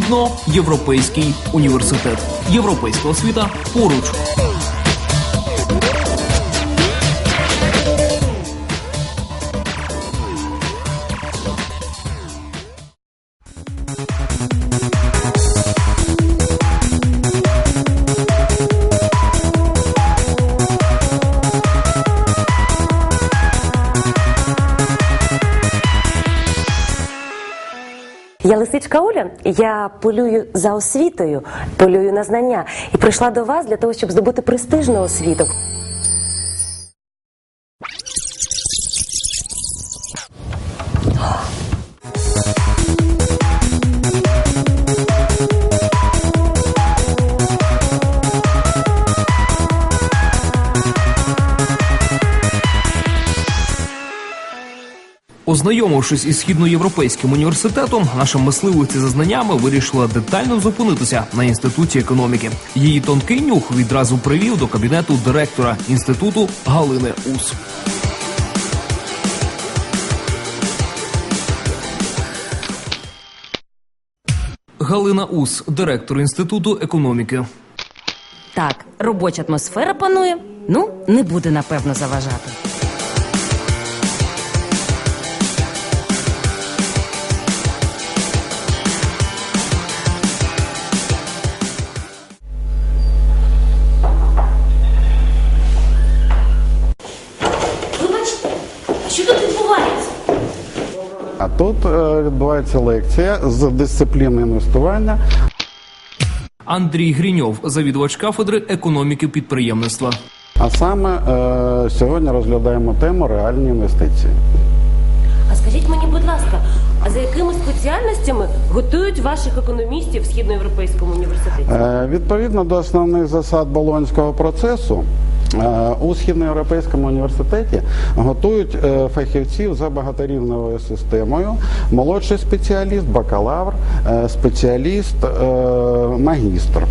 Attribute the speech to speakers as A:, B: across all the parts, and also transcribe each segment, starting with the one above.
A: Східноєвропейський університет. Європейська освіта поруч.
B: Я лисичка Оля, я полюю за освітою, полюю на знання і прийшла до вас для того, щоб здобути престижну освіту.
A: Ознайомившись із східноєвропейським університетом, наша мисливиця за знаннями вирішила детально зупинитися на інституті економіки. Її тонкий нюх відразу привів до кабінету директора інституту Галини Ус. Галина Ус, директор інституту економіки.
C: Так, робоча атмосфера панує. Ну, не буде напевно заважати.
D: Тут
E: е, відбувається лекція з дисципліни інвестування.
A: Андрій Гріньов, завідувач кафедри економіки підприємництва.
E: А саме е, сьогодні розглядаємо тему реальні інвестиції.
B: А скажіть мені, будь ласка, а за якими спеціальностями готують ваших економістів в східноєвропейському університеті?
E: Е, відповідно до основних засад болонського процесу. Е, У східноєвропейському університеті готують е, фахівців за багаторівневою системою: молодший спеціаліст, бакалавр, е, спеціаліст, магістр.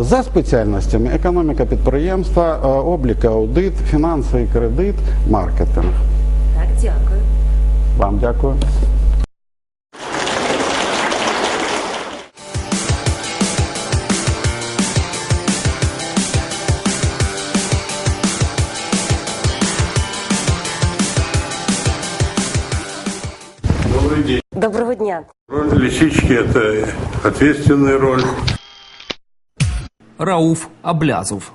E: За спеціальностями економіка підприємства, облік, аудит, фінанси і кредит, маркетинг.
B: Так, дякую.
E: Вам дякую.
F: Добрый день.
B: Доброго дня.
F: Роль лисички – это ответственная роль.
A: Рауф Аблязов.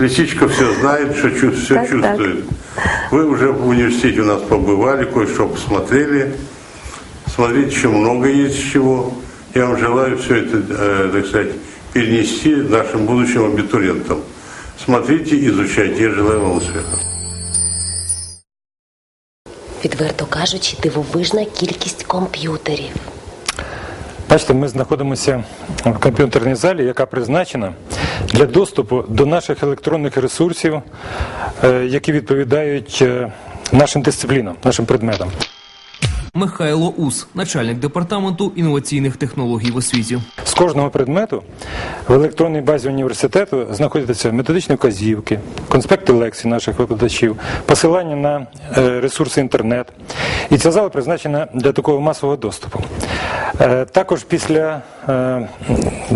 F: Лисичка все знает, что чу- все
B: Так, так.
F: чувствует. Вы уже в университете у нас побывали, кое-что посмотрели. Смотрите, еще много есть чего. Я вам желаю все это, э, так сказать, перенести нашим будущим абитуриентам. Смотрите, изучайте. Я желаю вам успехов.
B: Відверто кажучи, дивовижна кількість комп'ютерів.
G: Бачите, ми знаходимося в комп'ютерній залі, яка призначена для доступу до наших електронних ресурсів, е, які відповідають е, нашим дисциплінам, нашим предметам.
A: Михайло Ус, начальник департаменту інноваційних технологій в освіті.
G: З кожного предмету в електронній базі університету знаходяться методичні вказівки, конспекти лекцій наших викладачів, посилання на е, ресурси інтернет. І ця зала призначена для такого масового доступу. Е, Також після е,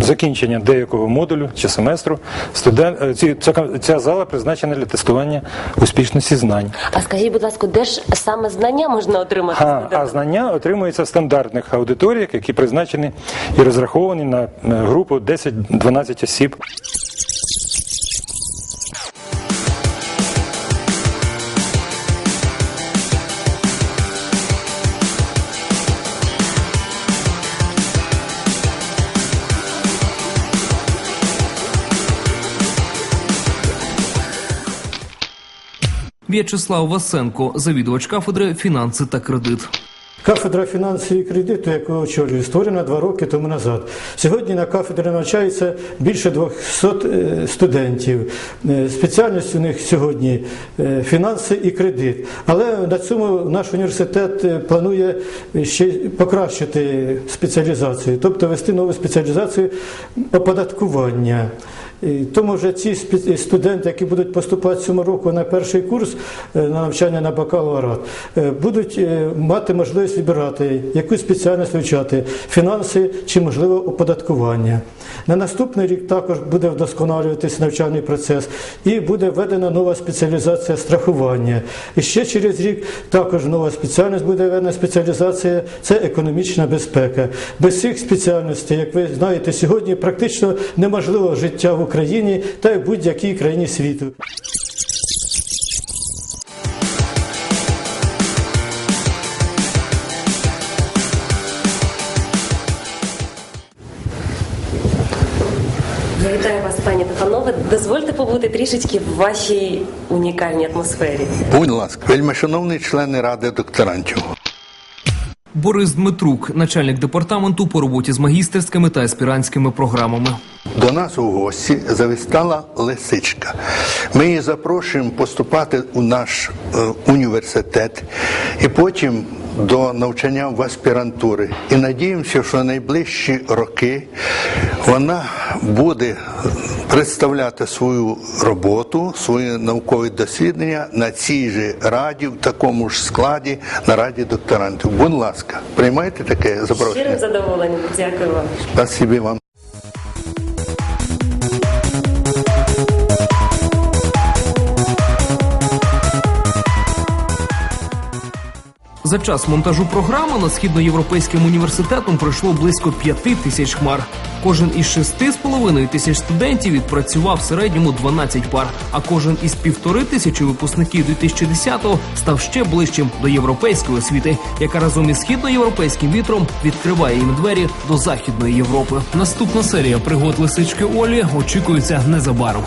G: закінчення деякого модулю чи семестру студент, е, ця, зала призначена для тестування успішності знань.
B: А скажіть, будь ласка, де ж саме знання можна отримати?
G: А, а знання отримуються в стандартних аудиторіях, які призначені і розраховані на групу 10-12 осіб.
A: В'ячеслав Васенко, завідувач кафедри фінанси та кредит.
H: Кафедра фінансів і кредиту, яку очолюю, створена два роки тому назад. Сьогодні на кафедрі навчається більше 200 е, студентів. Е, Спеціальність у них сьогодні е, фінанси і кредит. Але на цьому наш університет планує ще покращити спеціалізацію, тобто вести нову спеціалізацію оподаткування. Тому вже ці студенти, які будуть поступати цього року на перший курс е, на навчання на бакалаврат, е, будуть е, мати можливість вибирати, яку спеціальність вивчати фінанси чи можливо оподаткування. На наступний рік також буде вдосконалюватися навчальний процес і буде введена нова спеціалізація страхування. І ще через рік також нова спеціальність буде введена спеціалізація це економічна безпека. Без цих спеціальностей, як ви знаєте, сьогодні практично неможливо життя в Україні та й в будь-якій країні світу.
B: Я вітаю вас, пані та панове. Дозвольте побути трішечки в вашій унікальній атмосфері.
I: Будь ласка, вельмишановні члени ради докторантів.
A: Борис Дмитрук, начальник департаменту по роботі з магістерськими та аспірантськими програмами.
I: До нас у гості завітала лисичка. Ми її запрошуємо поступати у наш е, університет і потім до навчання в аспірантури. І надіємося, що найближчі роки вона буде представляти свою роботу, свої наукові дослідження на цій же раді, в такому ж складі, на раді докторантів. Будь ласка, приймайте таке
B: Щирим
I: запрошення.
B: задоволенням. Дякую вам.
I: Спасибі вам.
A: За час монтажу програми над східноєвропейським університетом пройшло близько п'яти тисяч хмар. Кожен із шести з половиною тисяч студентів відпрацював в середньому 12 пар. А кожен із півтори тисячі випускників 2010-го став ще ближчим до європейської освіти, яка разом із східноєвропейським вітром відкриває їм двері до західної Європи. Наступна серія пригод лисички Олі очікується незабаром.